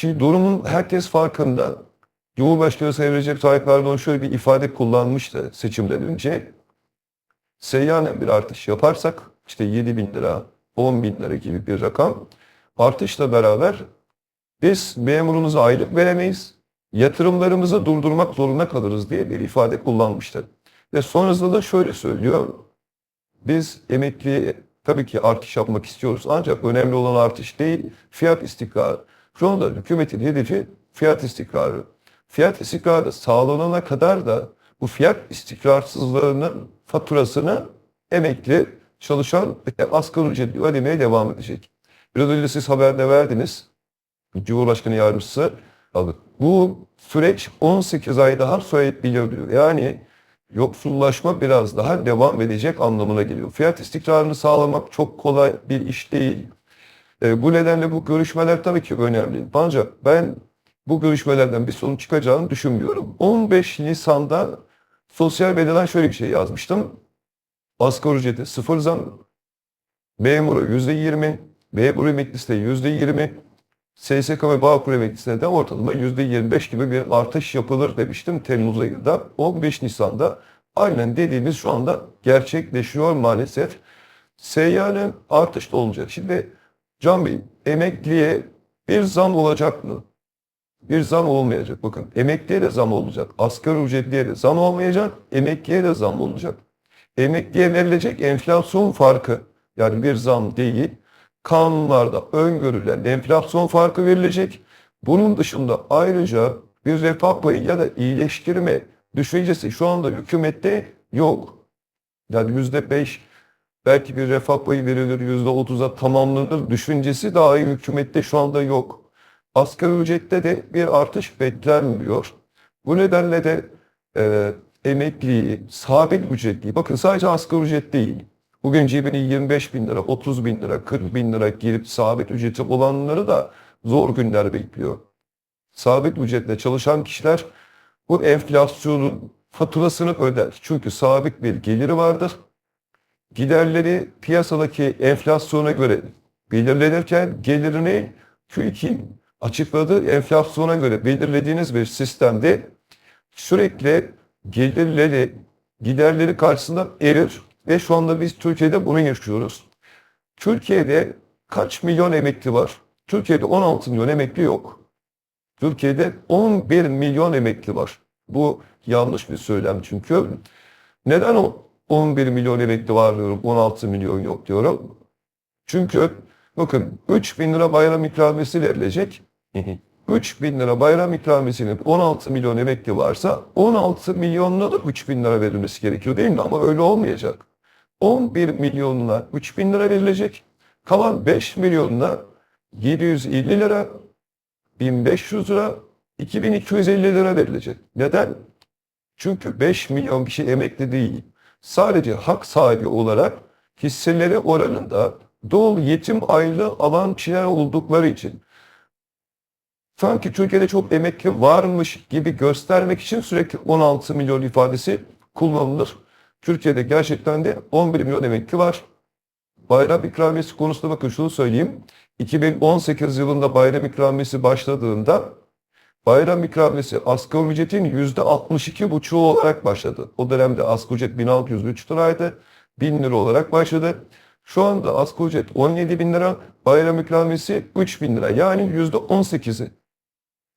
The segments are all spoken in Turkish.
Şimdi durumun herkes farkında. Cumhurbaşkanı Sayın Recep Tayyip Erdoğan şöyle bir ifade kullanmıştı seçimden önce. Seyyanen bir artış yaparsak işte 7 bin lira, 10 bin lira gibi bir rakam artışla beraber biz memurumuza aylık veremeyiz, yatırımlarımızı durdurmak zorunda kalırız diye bir ifade kullanmıştı. Ve sonrasında da şöyle söylüyor. Biz emekliye tabii ki artış yapmak istiyoruz ancak önemli olan artış değil, fiyat istikrarı. Şu anda hükümetin hedefi fiyat istikrarı. Fiyat istikrarı sağlanana kadar da bu fiyat istikrarsızlığının faturasını emekli, çalışan asgari ücretli ödemeye devam edecek. Biraz önce siz haberde verdiniz. Cumhurbaşkanı Yardımcısı aldı. Bu süreç 18 ay daha sürebiliyor diyor. Yani yoksullaşma biraz daha devam edecek anlamına geliyor. Fiyat istikrarını sağlamak çok kolay bir iş değil. E, bu nedenle bu görüşmeler tabii ki önemli. Ancak ben bu görüşmelerden bir sonuç çıkacağını düşünmüyorum. 15 Nisan'da sosyal medyadan şöyle bir şey yazmıştım. Asgari ücreti sıfır zam, memuru yüzde yirmi, memur emeklisi de yüzde yirmi, SSK ve Bağkur emeklisine de ortalama yüzde yirmi beş gibi bir artış yapılır demiştim Temmuz ayında. 15 Nisan'da aynen dediğimiz şu anda gerçekleşiyor maalesef. Seyyanen artış da olacak. Şimdi Can Bey, emekliye bir zam olacak mı? Bir zam olmayacak. Bakın emekliye de zam olacak. Asgari ücretliye de zam olmayacak. Emekliye de zam olacak. Emekliye verilecek enflasyon farkı yani bir zam değil. Kanunlarda öngörülen enflasyon farkı verilecek. Bunun dışında ayrıca bir refah payı ya da iyileştirme düşüncesi şu anda hükümette yok. Yani yüzde beş belki bir refah payı verilir yüzde otuza tamamlanır düşüncesi dahi hükümette şu anda yok. Asgari ücrette de bir artış beklenmiyor. Bu nedenle de e, emekliyi, sabit ücretli, bakın sadece asgari ücret değil. Bugün cebine 25 bin lira, 30 bin lira, 40 bin lira girip sabit ücreti olanları da zor günler bekliyor. Sabit ücretle çalışan kişiler bu enflasyonun faturasını öder. Çünkü sabit bir geliri vardır. Giderleri piyasadaki enflasyona göre belirlenirken gelirini TÜİK'in açıkladığı enflasyona göre belirlediğiniz bir sistemde sürekli gelirleri, giderleri karşısında erir. Ve şu anda biz Türkiye'de bunu yaşıyoruz. Türkiye'de kaç milyon emekli var? Türkiye'de 16 milyon emekli yok. Türkiye'de 11 milyon emekli var. Bu yanlış bir söylem çünkü. Neden o 11 milyon emekli var diyorum, 16 milyon yok diyorum. Çünkü bakın 3 bin lira bayram ikramiyesi verilecek. 3 bin lira bayram ikramiyesinin 16 milyon emekli varsa 16 milyonuna da 3 bin lira verilmesi gerekiyor değil mi? Ama öyle olmayacak. 11 milyonuna 3 bin lira verilecek. Kalan 5 milyonuna 750 lira, 1500 lira, 2250 lira verilecek. Neden? Çünkü 5 milyon kişi emekli değil. Sadece hak sahibi olarak hisseleri oranında dol yetim aylığı alan kişiler oldukları için sanki Türkiye'de çok emekli varmış gibi göstermek için sürekli 16 milyon ifadesi kullanılır. Türkiye'de gerçekten de 11 milyon emekli var. Bayram ikramiyesi konusunda bakın şunu söyleyeyim. 2018 yılında bayram ikramiyesi başladığında bayram ikramiyesi asgari ücretin %62,5'u olarak başladı. O dönemde asgari ücret 1603 liraydı. 1000 lira olarak başladı. Şu anda asgari ücret 17 bin lira, bayram ikramiyesi 3 bin lira. Yani %18'i.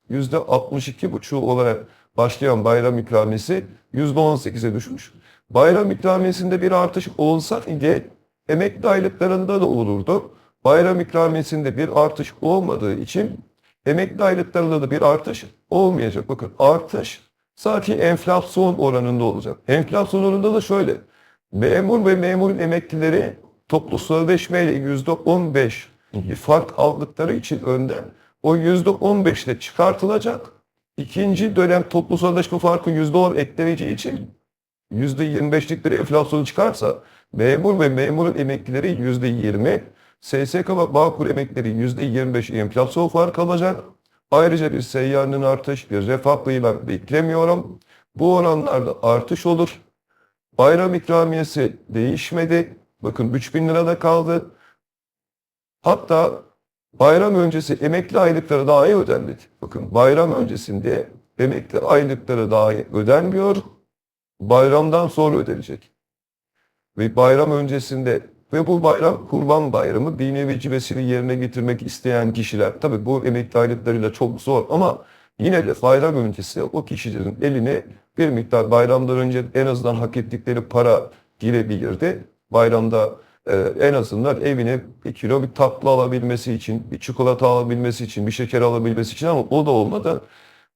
%62,5 olarak başlayan bayram ikramiyesi %18'e düşmüş. Bayram ikramiyesinde bir artış olsa diye emekli aylıklarında da olurdu. Bayram ikramiyesinde bir artış olmadığı için emekli aylıklarında da bir artış olmayacak. Bakın artış sadece enflasyon oranında olacak. Enflasyon oranında da şöyle. Memur ve memur emeklileri toplu sözleşmeyle %15 bir fark aldıkları için önden o %15 ile çıkartılacak. İkinci dönem toplu sözleşme farkı %10 ekleneceği için %25'lik bir enflasyon çıkarsa memur ve memur emeklileri %20, SSK ve Bağkur emeklileri %25 enflasyon farkı alacak. Ayrıca bir seyyanın artış, bir refah payı beklemiyorum. Bu oranlarda artış olur. Bayram ikramiyesi değişmedi. Bakın 3000 lirada kaldı. Hatta Bayram öncesi emekli aylıkları daha iyi ödenmedi. Bakın bayram öncesinde emekli aylıkları daha iyi ödenmiyor. Bayramdan sonra ödenecek. Ve bayram öncesinde ve bu bayram kurban bayramı dini vecibesini yerine getirmek isteyen kişiler. Tabi bu emekli aylıklarıyla çok zor ama yine de bayram öncesi o kişilerin eline bir miktar bayramdan önce en azından hak ettikleri para girebilirdi. Bayramda e, en azından evine bir kilo bir tatlı alabilmesi için, bir çikolata alabilmesi için, bir şeker alabilmesi için ama o da olmadı.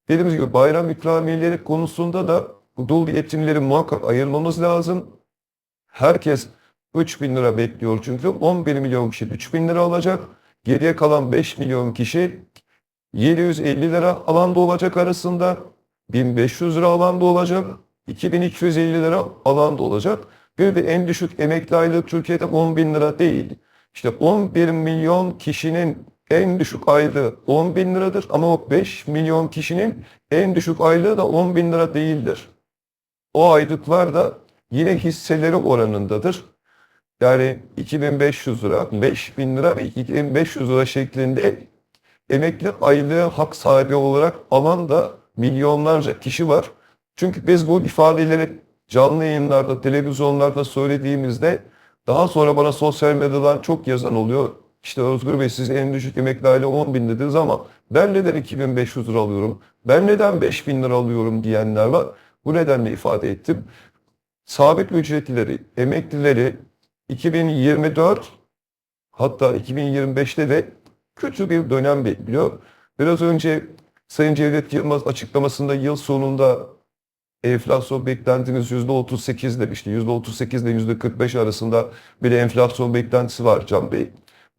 Dediğimiz gibi bayram ikramiyeleri konusunda da dul yetimleri muhakkak ayırmamız lazım. Herkes 3 bin lira bekliyor çünkü 11 milyon kişi 3 bin lira alacak. Geriye kalan 5 milyon kişi 750 lira alanda olacak arasında 1500 lira alanda olacak. 2250 lira alanda olacak. Bir de en düşük emekli aylığı Türkiye'de 10 bin lira değil. İşte 11 milyon kişinin en düşük aylığı 10 bin liradır ama o 5 milyon kişinin en düşük aylığı da 10 bin lira değildir. O aylıklar da yine hisseleri oranındadır. Yani 2500 lira, 5000 lira ve 2500 lira şeklinde emekli aylığı hak sahibi olarak alan da milyonlarca kişi var. Çünkü biz bu ifadeleri canlı yayınlarda, televizyonlarda söylediğimizde daha sonra bana sosyal medyadan çok yazan oluyor. İşte Özgür Bey siz en düşük emekli aylığı 10 bin dediniz ama ben neden 2500 lira alıyorum, ben neden 5000 lira alıyorum diyenler var. Bu nedenle ifade ettim. Sabit ücretlileri, emeklileri 2024 hatta 2025'te de kötü bir dönem bekliyor. Biraz önce Sayın Cevdet Yılmaz açıklamasında yıl sonunda enflasyon beklentiniz %38 demişti. %38 ile %45 arasında bir enflasyon beklentisi var Can Bey.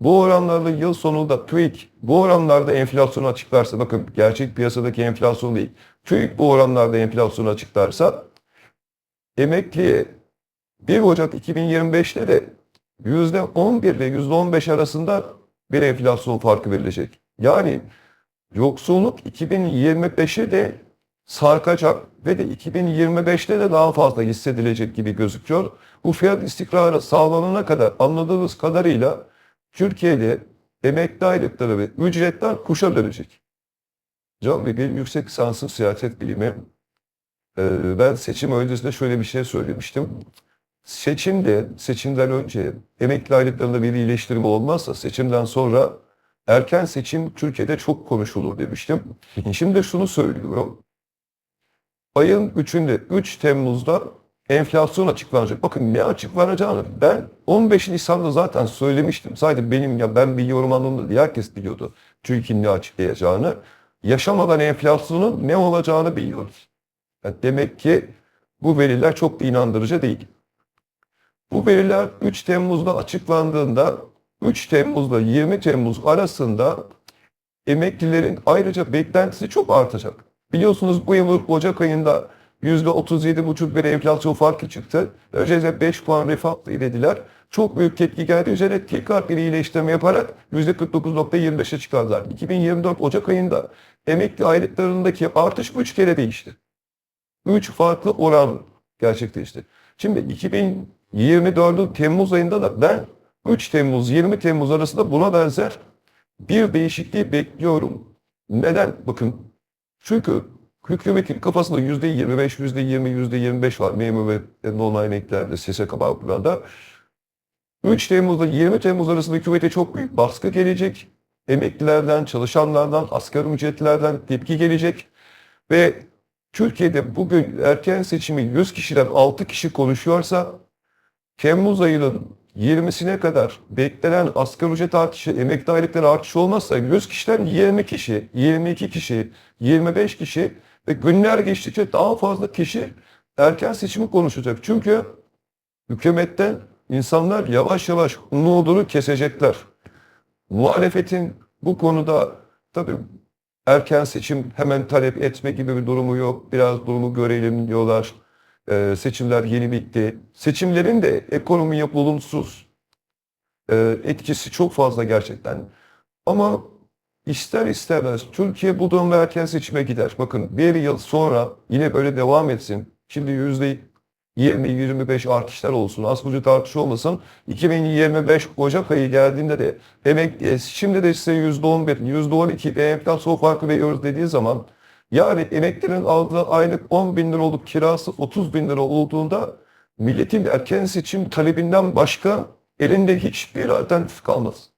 Bu oranlarla yıl sonunda TÜİK bu oranlarda enflasyonu açıklarsa bakın gerçek piyasadaki enflasyon değil. TÜİK bu oranlarda enflasyonu açıklarsa emekliye 1 Ocak 2025'te de %11 ile %15 arasında bir enflasyon farkı verilecek. Yani yoksulluk 2025'e de sarkacak ve de 2025'te de daha fazla hissedilecek gibi gözüküyor. Bu fiyat istikrarı sağlanana kadar anladığımız kadarıyla Türkiye'de emekli aylıkları ve ücretler kuşa dönecek. Can Bey benim yüksek lisansım siyaset bilimi. Ee, ben seçim öncesinde şöyle bir şey söylemiştim. Seçimde, seçimden önce emekli aylıklarında bir iyileştirme olmazsa seçimden sonra erken seçim Türkiye'de çok konuşulur demiştim. Şimdi şunu söylüyorum. Ayın 3'ünde 3 Temmuz'da enflasyon açıklanacak. Bakın ne açıklanacağını ben 15 Nisan'da zaten söylemiştim. Sadece benim ya ben biliyorum anlamında değil. Herkes biliyordu TÜİK'in ne açıklayacağını. Yaşamadan enflasyonun ne olacağını biliyoruz. Yani demek ki bu veriler çok da inandırıcı değil. Bu veriler 3 Temmuz'da açıklandığında 3 Temmuz'la 20 Temmuz arasında emeklilerin ayrıca beklentisi çok artacak. Biliyorsunuz bu yıl Ocak ayında %37,5 bir enflasyon farkı çıktı. Özellikle 5 puan refah ilediler. Çok büyük tepki geldi. Üzerine tekrar bir iyileştirme yaparak %49.25'e çıkardılar. 2024 Ocak ayında emekli aylıklarındaki artış 3 kere değişti. 3 farklı oran gerçekleşti. Şimdi 2024'ün Temmuz ayında da ben 3 Temmuz 20 Temmuz arasında buna benzer bir değişikliği bekliyorum. Neden? Bakın çünkü hükümetin kafasında yüzde 25, yüzde 20, yüzde 25 var. Memur ve normal emeklilerde, SSK bağkurlarda. 3 Temmuz'da 20 Temmuz arasında hükümete çok büyük baskı gelecek. Emeklilerden, çalışanlardan, asgari ücretlilerden tepki gelecek. Ve Türkiye'de bugün erken seçimi 100 kişiden 6 kişi konuşuyorsa Temmuz ayının 20'sine kadar beklenen asgari ücret artışı, emekli aylıkları artışı olmazsa 100 kişiden 20 kişi, 22 kişi, 25 kişi ve günler geçtikçe daha fazla kişi erken seçimi konuşacak. Çünkü hükümetten insanlar yavaş yavaş umudunu kesecekler. Muhalefetin bu konuda tabii erken seçim hemen talep etme gibi bir durumu yok. Biraz durumu görelim diyorlar. Ee, seçimler yeni bitti. Seçimlerin de ekonomiye olumsuz e, etkisi çok fazla gerçekten. Ama ister istemez Türkiye bu durumda erken seçime gider. Bakın bir yıl sonra yine böyle devam etsin. Şimdi yüzde 20-25 artışlar olsun. Asgari ücret artışı olmasın. 2025 Ocak ayı geldiğinde de emekliye şimdi de size %11, %12 bir enflasyon farkı veriyoruz dediği zaman yani emeklinin aldığı aylık 10 bin lira olup kirası 30 bin lira olduğunda milletin erken seçim talebinden başka elinde hiçbir alternatif kalmaz.